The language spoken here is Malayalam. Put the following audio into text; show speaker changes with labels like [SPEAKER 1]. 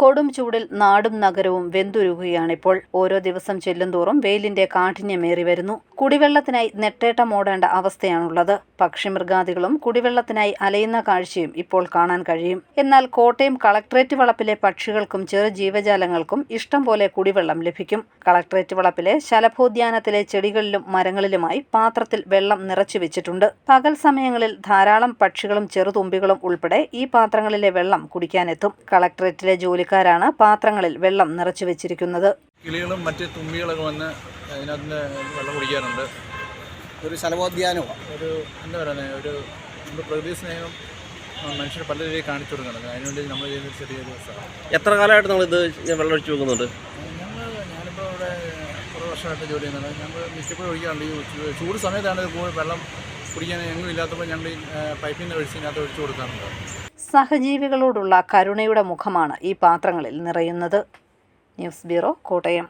[SPEAKER 1] കൊടും ചൂടിൽ നാടും നഗരവും വെന്തുരുകുകയാണിപ്പോൾ. ഓരോ ദിവസം ചെല്ലുംതോറും വെയിലിന്റെ കാഠിന്യമേറി വരുന്നു. കുടിവെള്ളത്തിനായി നെട്ടേട്ടമോടേണ്ട അവസ്ഥയാണുള്ളത്. പക്ഷിമൃഗാദികളും കുടിവെള്ളത്തിനായി അലയുന്ന കാഴ്ചയും ഇപ്പോൾ കാണാൻ കഴിയും. എന്നാൽ കോട്ടയം കളക്ട്രേറ്റ് വളപ്പിലെ പക്ഷികൾക്കും ചെറു ജീവജാലങ്ങൾക്കും ഇഷ്ടം പോലെ കുടിവെള്ളം ലഭിക്കും. കളക്ട്രേറ്റ് വളപ്പിലെ ശലഭോദ്യാനത്തിലെ ചെടികളിലും മരങ്ങളിലുമായി പാത്രത്തിൽ വെള്ളം നിറച്ചു വെച്ചിട്ടുണ്ട്. പകൽ സമയങ്ങളിൽ ധാരാളം പക്ഷികളും ചെറുതുമ്പികളും ഉൾപ്പെടെ ഈ പാത്രങ്ങളിലെ വെള്ളം കുടിക്കാനെത്തും. കളക്ടറേറ്റിലെ ജോലിക്കാരാണ് പാത്രങ്ങളിൽ വെള്ളം നിറച്ചു വെച്ചിരിക്കുന്നത്.
[SPEAKER 2] കിളികളും മറ്റ് തുമ്പികളൊക്കെ വന്ന് അതിനകത്ത് വെള്ളം കുടിക്കാറുണ്ട്.
[SPEAKER 3] ഒരു ശലഭോദ്യാനമാണ്
[SPEAKER 2] ഒരു എന്താ പറയുന്നത് ഒരു നമ്മുടെ പ്രകൃതി സ്നേഹം മനുഷ്യർ പല രീതിയിൽ കാണിച്ചു കൊടുക്കുന്നുണ്ട്. അതിനുവേണ്ടി നമ്മൾ ചെയ്യുന്ന ചെറിയൊരു സഹായം
[SPEAKER 4] എത്ര കാലമായിട്ട് നിങ്ങൾ ഇത് വെള്ളം ഒഴിച്ചു വെക്കുന്നുണ്ട്?
[SPEAKER 2] വർഷമായിട്ട് ജോലി ചെയ്യുന്നുണ്ട്. ഞങ്ങൾ മിക്കപ്പോഴും ഒഴിക്കാറുണ്ട് ഈ ചൂട് സമയത്താണ് വെള്ളം കുടിക്കാൻ എങ്ങും ഇല്ലാത്തപ്പോൾ ഞങ്ങൾ ഈ പൈപ്പിൽ നിന്ന് ഒഴിച്ച് ഇതിനകത്ത് ഒഴിച്ചു കൊടുക്കാറുണ്ട്.
[SPEAKER 1] സഹജീവികളോടുള്ള കരുണയുടെ മുഖമാണ് ഈ പാത്രങ്ങളിൽ നിറയുന്നത്. News bureau Kottayam.